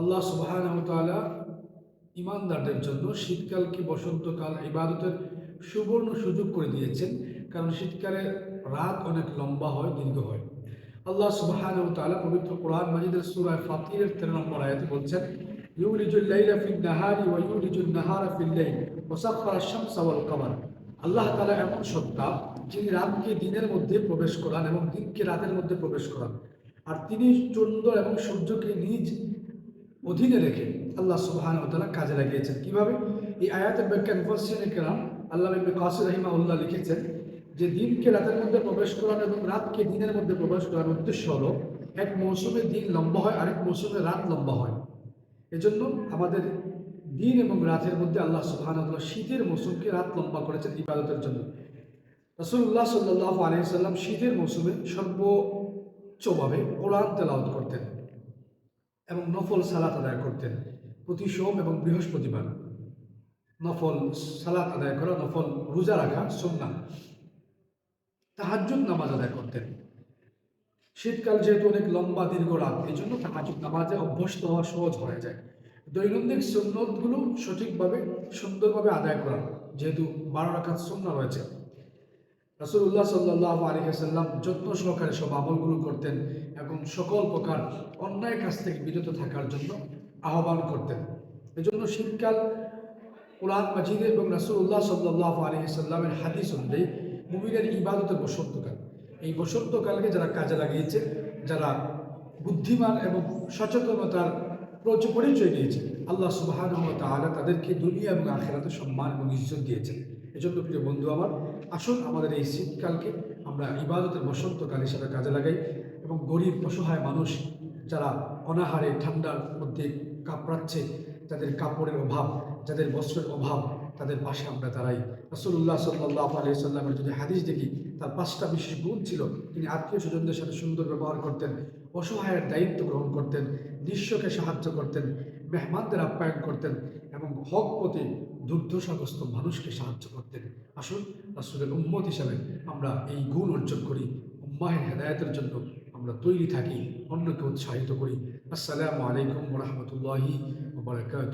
আল্লাহ সুবাহানতালা ইমানদারদের জন্য শীতকালকে বসন্তকাল ইবাদতের সুবর্ণ সুযোগ করে দিয়েছেন, কারণ শীতকালে রাত অনেক লম্বা হয়, দীর্ঘ হয়। আল্লাহ সুবাহানতালা পবিত্র কোরআন মাজিদের সুরায় ফাতিরের তেরো নম্বর বলছেন আল্লাহ তাআলা এমন সত্তা যিনি রাতকে দিনের মধ্যে প্রবেশ করান এবং দিনকে রাতের মধ্যে প্রবেশ করান। আর তিনি চন্দ্র এবং সূর্যকে নিজ অধীনে রেখে আল্লাহ সুবহান তাআলা কাজে লাগিয়েছেন। কীভাবে? এই আয়াতের ব্যাখ্যা মুফাসসিরিন কেরাম আল্লাহ ইবনে কাসির উল্লাহ লিখেছেন যে দিনকে রাতের মধ্যে প্রবেশ করানো এবং রাতকে দিনের মধ্যে প্রবেশ করার উদ্দেশ্য হলো এক মৌসুমে দিন লম্বা হয়, আরেক মৌসুমে রাত লম্বা হয়। এজন্য আমাদের দিন এবং রাতের মধ্যে আল্লাহ সুবাহান সুবহানাহুল্লাহ শীতের মৌসুমকে রাত লম্বা করেছেন ইবাদতের জন্য। রসুল্লাহ সাল্লাহ আলিয়াল্লাম শীতের মৌসুমে সর্বোচ্চভাবে কোরআন তেলাওয়াত করতেন এবং নফল সালাত আদায় করতেন প্রতি সোম এবং বৃহস্পতিবার। নফল সালাত আদায় করা, নফল রোজা রাখা সোমনা তাহাজ্জুদ নামাজ আদায় করতেন। শীতকাল যেহেতু অনেক লম্বা, দীর্ঘ রাত এই জন্য তাহাজুদ নামাজে অভ্যস্ত হওয়া সহজ হয়ে যায়। দৈনন্দিন সুন্নতগুলো সঠিকভাবে, সুন্দরভাবে আদায় করা, যেহেতু বারো রাখাত সুন্না রয়েছে। রাসুল্লাহ সাল্লাহ আলিহাসাল্লাম যত্ন সহকারে সব আমলগুলো করতেন এবং সকল প্রকার অন্যায় কাছ থেকে বিরত থাকার জন্য আহ্বান করতেন। এজন্য শীতকাল কোরআন মাজিদ এবং রাসুল্লাহ সাল্লাহ আলিহাসাল্লামের হাদিস অনুযায়ী মুমিনের ইবাদতের বসন্তকাল। এই বসন্তকালকে যারা কাজে লাগিয়েছে, যারা বুদ্ধিমান এবং সচেতনতার পরিচয় দিয়েছে, আল্লাহ সুবাহ তাদেরকে দুনিয়া এবং আখেরাতে সম্মান এবং ইজ্জত দিয়েছেন। এজন্য প্রিয় বন্ধু আমার, আসুন আমাদের এই শীতকালকে আমরা ইবাদতের বসন্তকাল হিসাবে কাজে লাগাই এবং গরিব অসহায় মানুষ যারা অনাহারে ঠান্ডার মধ্যে কাপড়াচ্ছে, যাদের কাপড়ের অভাব, যাদের বস্ত্রের অভাব তাদের পাশে আমরা দাঁড়াই। রসুল্লাহ সাল্লাহ আলিয়া সাল্লামের যদি হাদিস দেখি, তার পাঁচটা বিশেষ গুণ ছিল। তিনি আত্মীয় স্বজনদের সাথে সুন্দর ব্যবহার করতেন, অসহায়ের দায়িত্ব গ্রহণ করতেন নিঃস্বকে সাহায্য করতেন, মেহমানদের আপ্যায়ন করতেন এবং হক পথে দুর্দশাগ্রস্ত মানুষকে সাহায্য করতেন। আসুন, রাসুলের উম্মত হিসাবে আমরা এই গুণ অর্জন করি। উম্মাহের হেদায়তের জন্য আমরা তৈরি থাকি, অন্যকে উৎসাহিত করি। আসসালামু আলাইকুম রহমতুল্লাহি বারকাত